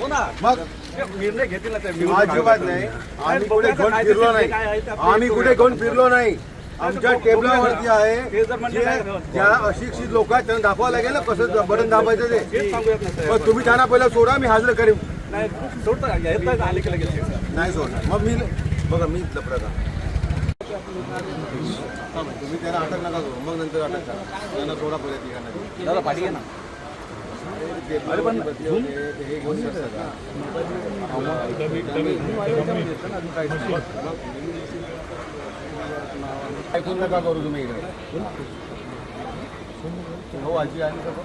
हो मग निर्णय घेतील अजिबात. नाही. आम्ही कुठे घेऊन फिरलो नाही. आम्ही कुठे घेऊन फिरलो नाही. आमच्या टेबलावरती. आहे नाही, ज्या अशिक्षित लोक आहेत त्यांना दाखवावं लागेल ना कसं बटन दाबायचं ते. मग तुम्ही त्यांना पहिला सोडा मी हजर करीन. नाही सोडणार. मग मी बघा मी इथलं प्रकार तुम्ही त्यांना अटक नका करू. मग नंतर अटक करा. त्यांना सोडा पहिल्या ठिकाणी दादा पाठी ना. अरे पण हे घेऊन? ऐकून नका करू तुम्ही इकडे हो आजी आली का बघ?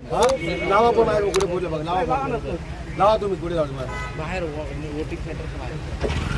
हा? लावा पण आहे उकडे बोलले बघ लावा. लावा तुम्ही पुढे जाऊ बाहेर वोटिंग सेंटरच्या